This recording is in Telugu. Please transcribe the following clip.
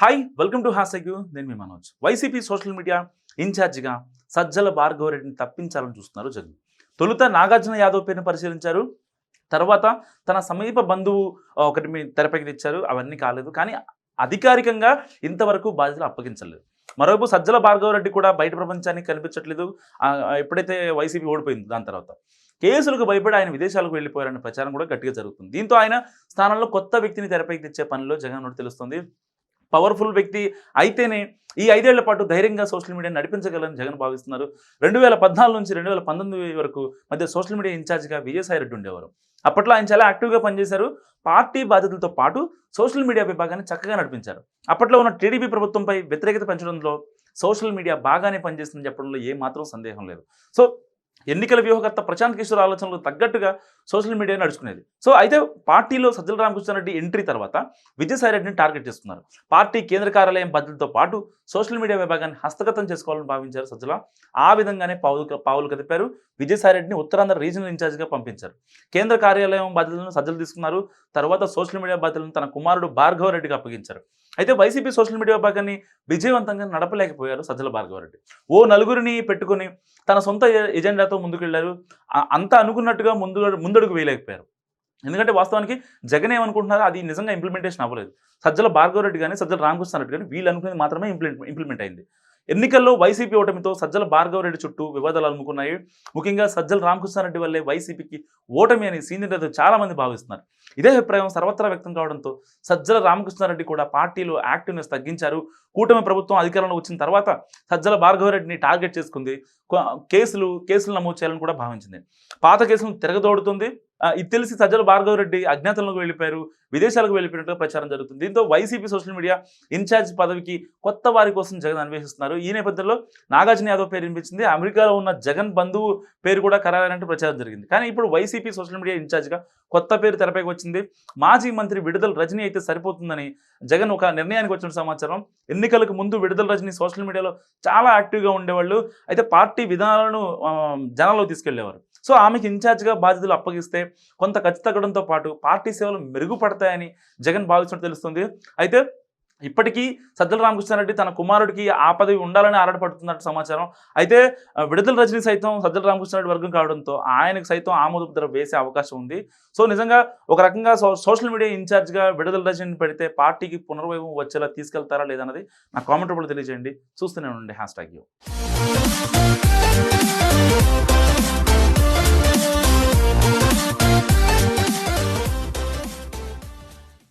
హాయ్ వెల్కమ్ టు హాసగ్యూ నేను మీ మనోజ్. వైసీపీ సోషల్ మీడియా ఇన్ఛార్జిగా సజ్జల భార్గవరెడ్డిని తప్పించాలని చూస్తున్నారు జగన్. తొలుత నాగార్జున యాదవ్ పేరును పరిశీలించారు. తర్వాత తన సమీప బంధువు ఒకటి మీ తెరపైకి తెచ్చారు. అవన్నీ కాలేదు. కానీ అధికారికంగా ఇంతవరకు బాధ్యతలు అప్పగించలేదు. మరోవైపు సజ్జల భార్గవరెడ్డి కూడా బయట ప్రపంచానికి కనిపించట్లేదు. ఎప్పుడైతే వైసీపీ ఓడిపోయింది దాని తర్వాత. కేసులకు భయపడి ఆయన విదేశాలకు వెళ్ళిపోయారనే ప్రచారం కూడా గట్టిగా జరుగుతుంది. దీంతో ఆయన స్థానంలో కొత్త వ్యక్తిని తెరపైకి తెచ్చే పనిలో జగన్ తెలుస్తుంది. పవర్ఫుల్ వ్యక్తి అయితేనే ఈ ఐదేళ్ళ పాటు ధైర్యంగా సోషల్ మీడియా నడిపించగలని జగన్ భావిస్తున్నారు. రెండు వేల పద్నాలుగు నుంచి రెండు వేల పంతొమ్మిది వరకు మధ్య సోషల్ మీడియా ఇన్ఛార్జ్గా విజయసాయి రెడ్డి ఉండేవారు. అప్పట్లో ఆయన చాలా యాక్టివ్గా పనిచేశారు. పార్టీ బాధ్యతలతో పాటు సోషల్ మీడియా విభాగాన్ని చక్కగా నడిపించారు. అప్పట్లో ఉన్న టీడీపీ ప్రభుత్వంపై వ్యతిరేకత పెంచడంలో సోషల్ మీడియా బాగానే పనిచేస్తుందని చెప్పడంలో ఏమాత్రం సందేహం లేదు. సో ఎన్నికల వ్యూహకర్త ప్రశాంత్ కిషోర్ ఆలోచనలకు తగ్గట్టుగా సోషల్ మీడియా నడుచుకునేది. సో అయితే పార్టీలో సజ్జల రామకృష్ణారెడ్డి ఎంట్రీ తర్వాత విజయసాయి రెడ్డిని టార్గెట్ చేస్తున్నారు. పార్టీ కేంద్ర కార్యాలయం బద్దలతో పాటు సోషల్ మీడియా విభాగాన్ని హస్తగతం చేసుకోవాలని భావించారు సజ్జల. ఆ విధంగానే పావులు పావులు కదిపారు. విజయసాయి రెడ్డిని ఉత్తరాంధ్ర రీజనల్ ఇన్ఛార్జిగా పంపించారు. కేంద్ర కార్యాలయం బాధ్యతలను సజ్జలు తీసుకున్నారు. తర్వాత సోషల్ మీడియా బాధ్యతలను తన కుమారుడు భార్గవ రెడ్డికి అప్పగించారు. అయితే వైసీపీ సోషల్ మీడియా విభాగాన్ని విజయవంతంగా నడపలేకపోయారు సజ్జల భార్గవరెడ్డి ఓ నలుగురిని పెట్టుకుని తన సొంత ఎజెండా ఎజెండాతో ముందుకెళ్ళారు. అంత అనుకున్నట్టుగా ముందు ముందడుగు వేయలేకపోయారు. ఎందుకంటే వాస్తవానికి జగన్ ఏమనుకుంటున్నారో అది నిజంగా ఇంప్లిమెంటేషన్ అవ్వలేదు. సజ్జల భార్గవరెడ్డి కానీ సజ్జల రామకృష్ణారెడ్డి కానీ వీళ్ళు అనుకునేది మాత్రమే ఇంప్లిమెంట్ ఇంప్లిమెంట్ అయింది. ఎన్నికల్లో వైసీపీ ఓటమితో సజ్జల భార్గవరెడ్డి చుట్టూ వివాదాలు అలుముకున్నాయి. ముఖ్యంగా సజ్జల రామకృష్ణారెడ్డి వల్లే వైసీపీకి ఓటమి అని సీనియర్ నేతలు చాలామంది భావిస్తున్నారు. ఇదే అభిప్రాయం సర్వత్రా వ్యక్తం కావడంతో సజ్జల రామకృష్ణారెడ్డి కూడా పార్టీలో యాక్టివ్నెస్ తగ్గించారు. కూటమి ప్రభుత్వం అధికారంలో వచ్చిన తర్వాత సజ్జల భార్గవరెడ్డిని టార్గెట్ చేసుకుంది. కేసులు కేసులు నమోదు చేయాలని కూడా భావించింది. పాత కేసులను తిరగదోడుతుంది. ఇది తెలిసి సజ్జల భార్గవరెడ్డి అజ్ఞాతంలోకి వెళ్ళిపోయారు విదేశాలకు వెళ్ళిపోయినట్టుగా ప్రచారం జరుగుతుంది. దీంతో వైసీపీ సోషల్ మీడియా ఇన్ఛార్జ్ పదవికి కొత్త వారి కోసం జగన్ అన్వేషిస్తున్నారు. ఈ నేపథ్యంలో నాగార్జున యాదవ్ పేరు వినిపించింది. అమెరికాలో ఉన్న జగన్ బంధువు పేరు కూడా ఖరారైనట్టు ప్రచారం జరిగింది. కానీ ఇప్పుడు వైసీపీ సోషల్ మీడియా ఇన్ఛార్జ్గా కొత్త పేరు తెరపైకి వచ్చింది. మాజీ మంత్రి విడుదల రజనీ అయితే సరిపోతుందని జగన్ ఒక నిర్ణయానికి వచ్చిన సమాచారం. ఎన్నికలకు ముందు విడుదల రజనీ సోషల్ మీడియాలో చాలా యాక్టివ్గా ఉండేవాళ్ళు. అయితే పార్టీ విధానాలను జనాల్లో తీసుకెళ్ళేవారు. సో ఆమెకి ఇన్ఛార్జ్గా బాధ్యతలు అప్పగిస్తే కొంత ఖర్చు తగ్గడంతో పాటు పార్టీ సేవలు మెరుగుపడతాయని జగన్ భావిస్తున్నట్టు తెలుస్తుంది. అయితే ఇప్పటికీ సజ్జల రామకృష్ణారెడ్డి తన కుమారుడికి ఆ పదవి ఉండాలని ఆరాటపడుతున్నట్టు సమాచారం. అయితే విడుదల రజనీ సైతం సజ్జల రామకృష్ణారెడ్డి వర్గం కావడంతో ఆయనకు సైతం ఆమోదముద్ర వేసే అవకాశం ఉంది. సో నిజంగా ఒక రకంగా సోషల్ మీడియా ఇన్ఛార్జ్గా విడుదల రజనీని పెడితే పార్టీకి పునర్వైభవం వచ్చేలా తీసుకెళ్తారా లేదన్నది నా కామెంట్ రూపంలో తెలియజేయండి. చూస్తూనే ఉండండి. Hashtag you.